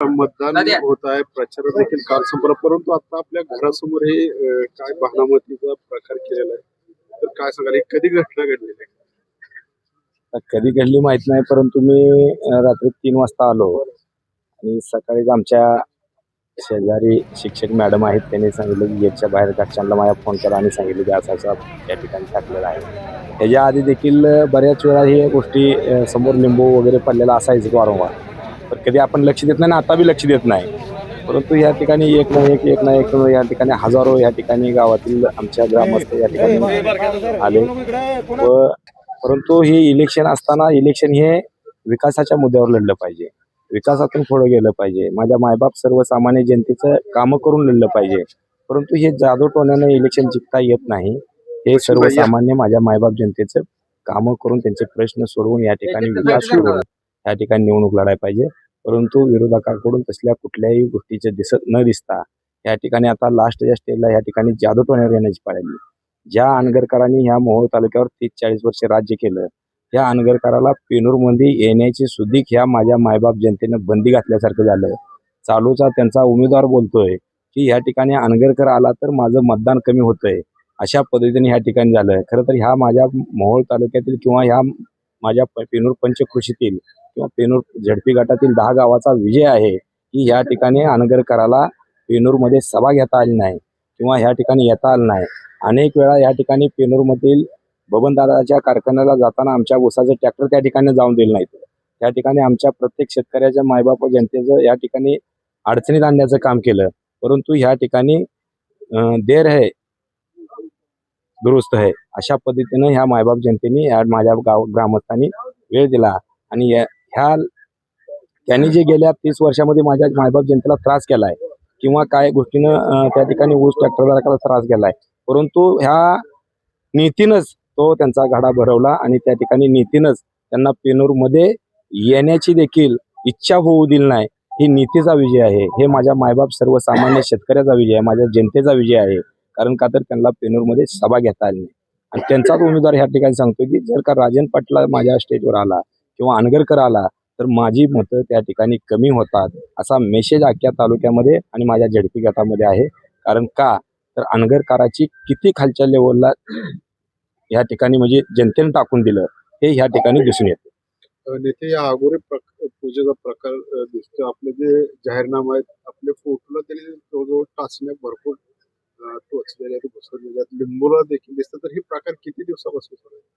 मतदान होत आहे प्रचार देखील काल संपला परंतु आता आपल्या घरासमोर हे काय बहानामतीचा प्रकार केलेला आहे? तर काय सांगाल कधी घटना घडलेली आहे? कधी घडली माहीत नाही परंतु मी रात्री तीन वाजता आलो आणि सकाळीच आमच्या शेजारी शिक्षक मॅडम आहेत त्यांनी सांगितलं की गेटच्या बाहेर घरच्यांना माझ्या फोन केला आणि सांगितलं की असं असं त्या ठिकाणी टाकलेलं आहे. त्याच्या आधी देखील बऱ्याच वेळा हे गोष्टी समोर लिंबू वगैरे पडलेला असायचं वारंवार. तर कधी आपण लक्ष देत नाही ना आता बी लक्ष देत नाही. परंतु या ठिकाणी एक ना एक एक ना एक या ठिकाणी हजारो या ठिकाणी गावातील आमच्या ग्रामस्थ या ठिकाणी आले. व परंतु हे इलेक्शन असताना इलेक्शन हे विकासाच्या मुद्द्यावर लढलं पाहिजे. विकासातून पुढे गेलं पाहिजे. माझ्या मायबाप सर्वसामान्य जनतेचं कामं करून लढलं पाहिजे. परंतु हे जादू टोण्यानं इलेक्शन जिंकता येत नाही. हे सर्वसामान्य माझ्या मायबाप जनतेचं कामं करून त्यांचे प्रश्न सोडवून या ठिकाणी विकास या ठिकाणी निवडणूक लढायला पाहिजे. परंतु विरोधकांकडून तसल्या कुठल्याही गोष्टीचे दिसत न दिसता या ठिकाणी आता लास्टच्या स्टेजला या ठिकाणी जादू टोण्यावर येण्याची पाळली. ज्या अनगरकरांनी ह्या मोहोळ तालुक्यावर तीस चाळीस वर्ष राज्य केलं त्या अनगरकराला पेनूरमध्ये येण्याची सुधीक ह्या माझ्या मायबाप जनतेनं बंदी घातल्यासारखं झालं. चालूचा त्यांचा उमेदवार बोलतोय की ह्या ठिकाणी अनगरकर आला तर माझं मतदान कमी होतंय. अशा पद्धतीने ह्या ठिकाणी झालं. खरं तर ह्या माझ्या मोहोळ तालुक्यातील किंवा ह्या माझ्या प- पेनूर पंचकृषीतील किंवा पेनूर झडपी गटातील दहा गावाचा विजय आहे की ह्या ठिकाणी अनगरकराला पेनूरमध्ये सभा घेता आली नाही किंवा ह्या ठिकाणी येता आलं नाही. अनेक वेळा या ठिकाणी पेनूरमधील बबनदादाच्या कारखान्याला जाताना आमच्या ऊसाचं ट्रॅक्टर त्या ठिकाणी जाऊन दिलं नाहीत त्या ठिकाणी आमच्या प्रत्येक शेतकऱ्याच्या मायबाप जनतेचं या ठिकाणी अडचणीत आणण्याचं काम केलं. परंतु ह्या ठिकाणी देर है दुरुस्त आहे. अशा पद्धतीनं ह्या मायबाप जनतेने या माझ्या गाव ग्रामस्थांनी वेळ दिला आणि या- ह्या त्यांनी जे गेल्या तीस वर्षामध्ये माझ्या मायबाप जनतेला त्रास केलाय किंवा काय गोष्टीनं त्या ठिकाणी ऊस ट्रॅक्टरधारकाला त्रास केलाय परंतु ह्या नीतीनंच तो त्यांचा गाडा भरवला आणि त्या ठिकाणी नीतीनंच त्यांना पेनूरमध्ये येण्याची देखील इच्छा होऊ दिली नाही. ही नीतीचा विजय आहे. हे माझ्या मायबाप सर्वसामान्य शेतकऱ्याचा विजय आहे. माझ्या जनतेचा विजय आहे. कारण का तर त्यांना पेनूरमध्ये सभा घेता आली नाही. आणि त्यांचाच उमेदवार ह्या ठिकाणी सांगतो की जर का राजन पाटला माझ्या स्टेजवर आला किंवा अनगरकर आला तर माझी मतं त्या ठिकाणी कमी होतात असा मेसेज अख्ख्या तालुक्यामध्ये आणि माझ्या झडपी गटामध्ये आहे. कारण का? तर अनगरकाराची किती खालच्या लेवलला या ठिकाणी म्हणजे जनतेने टाकून दिलं हे ह्या ठिकाणी दिसून येते. नेते या अगोदर प्रक- पूजेचा प्रकार दिसतो आपले जे जाहीरनामा आहेत आपले फोटोला तरी जवळजवळ टाचण्या भरपूर टोचलेल्या घुसवलेल्या लिंबूला देखील दिसतं. तर हे प्रकार किती दिवसापासून सुरू आहे?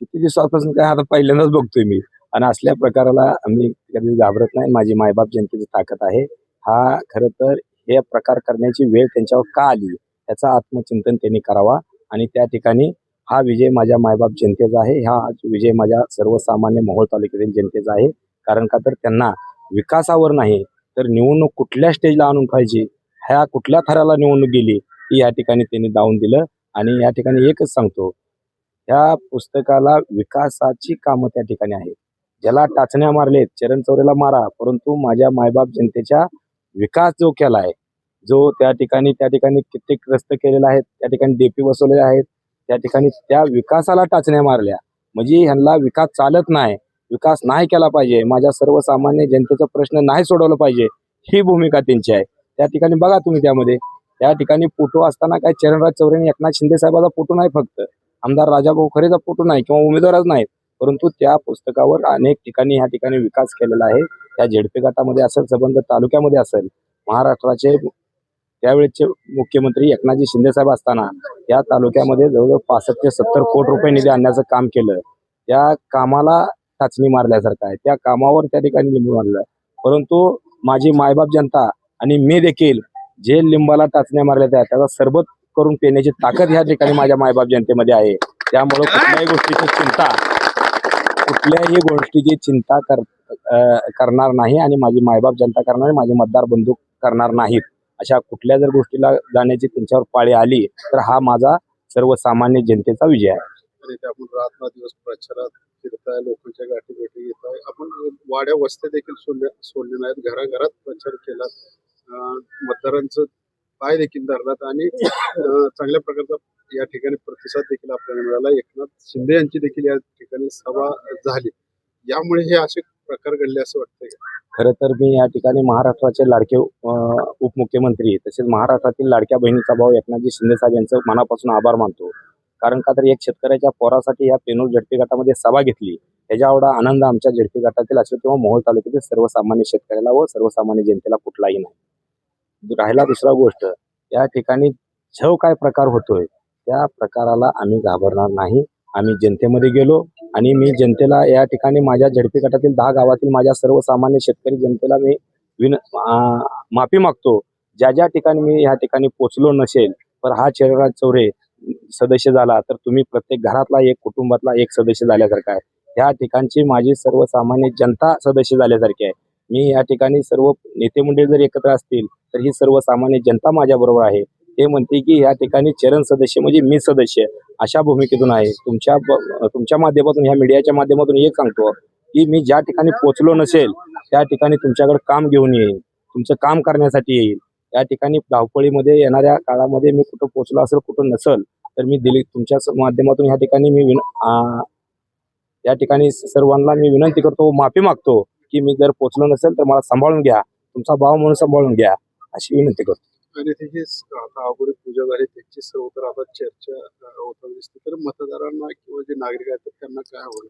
किती दिवसापासून काय? आता पहिल्यांदाच बघतोय मी. आणि असल्या प्रकाराला आम्ही कधी घाबरत नाही. माझी मायबाप जनतेची ताकद आहे. हा खर तर हे प्रकार करण्याची वेळ त्यांच्यावर का आली? याचा आत्मचिंतन त्यांनी करावा. आणि त्या ठिकाणी हा विजय माझ्या मायबाप जनतेचा आहे. हा विजय माझ्या सर्वसामान्य मोहोळ तालुक्यातील जनतेचा आहे. कारण का तर त्यांना विकासावर नाही तर निवडणूक कुठल्या स्टेजला आणून पाहिजे? ह्या कुठल्या थराला निवडणूक गेली? या ठिकाणी त्यांनी दावून दिलं आणि या ठिकाणी एकच सांगतो ह्या पुस्तकाला विकासाची कामं त्या ठिकाणी आहेत. ज्याला टाचण्या मारलेत चरण चौरेला मारा परंतु माझ्या मायबाप जनतेच्या विकास जो केला आहे जो त्या ठिकाणी त्या ठिकाणी कित्येक रस्ते केलेले आहेत त्या ठिकाणी डीपी बसवलेले आहेत त्या ठिकाणी त्या विकासाला टाचण्या मारल्या. म्हणजे ह्यांना विकास चालत नाही विकास नाही केला पाहिजे माझ्या सर्वसामान्य जनतेचा प्रश्न नाही सोडवला पाहिजे ही भूमिका त्यांची आहे. त्या ठिकाणी बघा तुम्ही त्यामध्ये त्या ठिकाणी फोटो असताना काय चरणराज चौरे एकनाथ शिंदे साहेबाचा फोटो नाही फक्त. आमदार राजाभाऊ खरेचा फोटो नाही किंवा उमेदवारच नाहीत. परंतु त्या पुस्तकावर अनेक ठिकाणी ह्या ठिकाणी विकास केलेला आहे. त्या झेडपे गटामध्ये असेल सबंध तालुक्यामध्ये असेल महाराष्ट्राचे त्यावेळेचे मुख्यमंत्री एकनाथजी शिंदे साहेब असताना या तालुक्यामध्ये जवळजवळ पासष्ट ते सत्तर कोटी रुपये निधी आणण्याचं काम केलं. त्या कामाला टाचणी मारल्यासारखं आहे. त्या कामावर त्या ठिकाणी लिंबू मारलं. परंतु माझी मायबाप जनता आणि मी देखील जे लिंबाला टाचण्या मारल्या त्या त्याचा सरबत करून पिण्याची ताकद ह्या ठिकाणी माझ्या मायबाप जनतेमध्ये आहे. त्यामुळं कुठल्याही गोष्टीची चिंता कुठल्याही गोष्टीची चिंता कर करणार नाही आणि माझी मायबाप जनता करणार नाही माझे मतदार बंधू करणार नाहीत. अशा कुठल्या जर गोष्टीला जाण्याची त्यांच्यावर पाळी आली तर हा माझा सर्वसामान्य जनतेचा विजय आहे. आपण रात्र दिवस प्रचारात फिरताय लोकांच्या गाठी भेटी घेत आहे आपण वाड्या वस्त्या देखील सोडल्या सोडल्या नाहीत. घराघरात प्रचार केला. मतदारांचं पाय देखील धरलात आणि चांगल्या प्रकारचा या ठिकाणी प्रतिसाद देखील आपल्याला मिळाला. एकनाथ शिंदे यांची देखील या ठिकाणी सभा झाली. यामुळे हे असे प्रकार घडले असं वाटतंय खर खरं तर मी या ठिकाणी महाराष्ट्राचे लाडके उपमुख्यमंत्री तसेच महाराष्ट्रातील लाडक्या बहिणीचा भाऊ एकनाथजी शिंदे साहेब यांचं मनापासून आभार मानतो. कारण का तर एक शेतकऱ्याच्या पोरासाठी या पेनूर झडपी गटामध्ये सभा घेतली. त्याच्या एवढा आनंद आमच्या झडपी गटातील असेल किंवा मोहोळ तालुक्यातील सर्वसामान्य शेतकऱ्याला व सर्वसामान्य जनतेला कुठलाही नाही. राहिला दुसरा गोष्ट या ठिकाणी छव काय प्रकार होतोय? त्या प्रकाराला आम्ही घाबरणार नाही. आम्ही जनतेमध्ये गेलो आणि मी जनतेला या ठिकाणी माझ्या झडपी गटातील दहा गावातील माझ्या सर्वसामान्य शेतकरी जनतेला मी विन माफी मागतो. ज्या ज्या ठिकाणी मी या ठिकाणी पोचलो नसेल तर हा चेहरा चौरे सदस्य झाला तर तुम्ही प्रत्येक घरातला एक कुटुंबातला एक सदस्य झाल्यासारखा आहे. या ठिकाणची माझी सर्वसामान्य जनता सदस्य झाल्यासारखी आहे. मी या ठिकाणी सर्व नेते मंडळी जर एकत्र असतील तर ही सर्वसामान्य जनता माझ्याबरोबर आहे. ते म्हणते की या ठिकाणी चरण सदस्य म्हणजे मी सदस्य अशा भूमिकेतून आहे. तुमच्या तुमच्या माध्यमातून ह्या मीडियाच्या माध्यमातून एक सांगतो की मी ज्या ठिकाणी पोचलो नसेल त्या ठिकाणी तुमच्याकडे काम घेऊन येईल तुमचं काम करण्यासाठी येईल. या ठिकाणी धावपळीमध्ये येणाऱ्या काळामध्ये मी कुठं पोचलो असेल कुठं नसेल तर मी दिली तुमच्या माध्यमातून ह्या ठिकाणी मी विन या ठिकाणी सर्वांना मी विनंती करतो माफी मागतो. की मी जर पोचलो नसेल तर मला सांभाळून घ्या. तुमचा भाव म्हणून सांभाळून घ्या अशी विनंती करतो. आणि त्याची आता अगोदर पूजा झाली त्याची सर्व तर आता चर्चा होताना दिसते तर मतदारांना किंवा जे नागरिक आहेत त्यांना काय हवं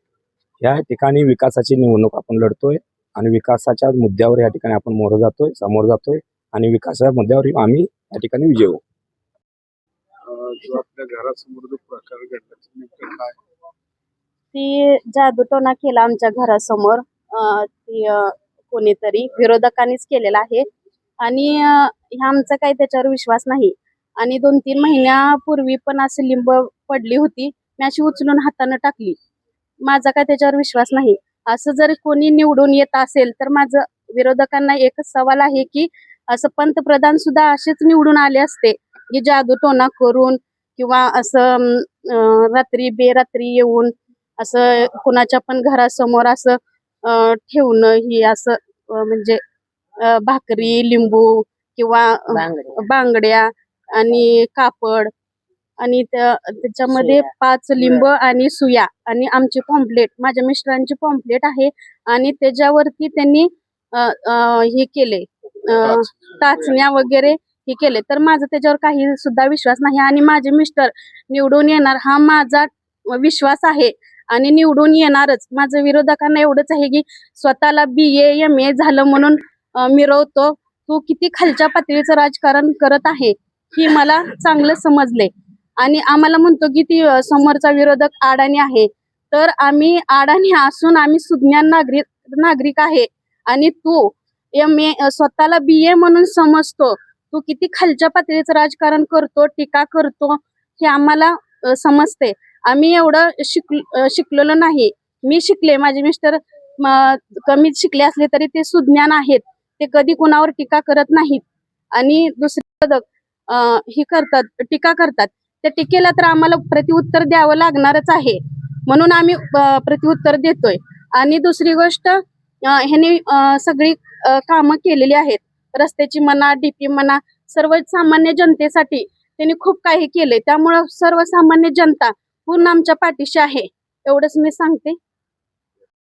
या ठिकाणी विकासाची निवडणूक आपण लढतोय आणि विकासाच्या मुद्द्यावर या ठिकाणी आपण मोर जातोय समोर जातोय आणि विकासाच्या मुद्द्यावर आम्ही या ठिकाणी विजय होऊ. जो आपल्या घरासमोर जो प्रकार घडला तो नेमकं काय? ती जादूटोना केला आमच्या घरासमोर. कोणीतरी विरोधकांनीच केलेला आहे. आणि ह्या आमचा काही त्याच्यावर विश्वास नाही. आणि दोन तीन महिन्यापूर्वी पण असं लिंब पडली होती. मी अशी उचलून हातानं टाकली. माझा काय त्याच्यावर विश्वास नाही. असं जर कोणी निवडून येत असेल तर माझं विरोधकांना एकच सवाल आहे की असं पंतप्रधान सुद्धा असेच निवडून आले असते की जादूटोना करून किंवा असं रात्री बेरात्री येऊन असं कुणाच्या पण घरासमोर असं ठेवणं ही असं म्हणजे अं, भाकरी लिंबू किंवा बांगड्या. आणि कापड आणि त्या त्याच्यामध्ये पाच लिंब आणि सुया आणि आमची पॉम्पलेट माझ्या मिस्टरांची पॉम्पलेट आहे आणि त्याच्यावरती त्यांनी हे केले अं, टाचण्या वगैरे हे केले. तर माझा त्याच्यावर काही सुद्धा विश्वास नाही आणि माझे मिस्टर निवडून येणार हा माझा विश्वास आहे. आणि निवडून येणारच. माझं विरोधकांना एवढंच आहे की स्वतःला बी ए एम ए झालं म्हणून मिरवतो. तू किती खालच्या पातळीचं राजकारण करत आहे ही मला चांगलं समजले आणि आम्हाला म्हणतो की ती समोरचा विरोधक आडाणी आहे. तर आम्ही अडाणी असून आम्ही सुज्ञान नागरिक नागरिक आहे. आणि तू एम ए स्वतःला बी ए म्हणून समजतो. तू किती खालच्या पातळीचं राजकारण करतो टीका करतो हे आम्हाला समजते आम्ही एवढं शिक शिकलेलो नाही. मी शिकले माझे मिस्टर कमी शिकले असले तरी ते सुज्ञान आहेत. ते कधी कुणावर टीका करत नाहीत. आणि दुसरे पदक ही करतात टीका करतात. त्या टीकेला तर आम्हाला प्रतिउत्तर द्यावं लागणारच आहे. म्हणून आम्ही प्रतिउत्तर देतोय. आणि दुसरी गोष्ट अ, ह्याने सगळी कामं केलेली आहेत. रस्त्याची म्हणा डीपी म्हणा सर्व सामान्य जनतेसाठी त्यांनी खूप काही केले त्यामुळं सर्वसामान्य जनता पूर्ण आमच्या पाठीशी आहे. एवढंच मी सांगते.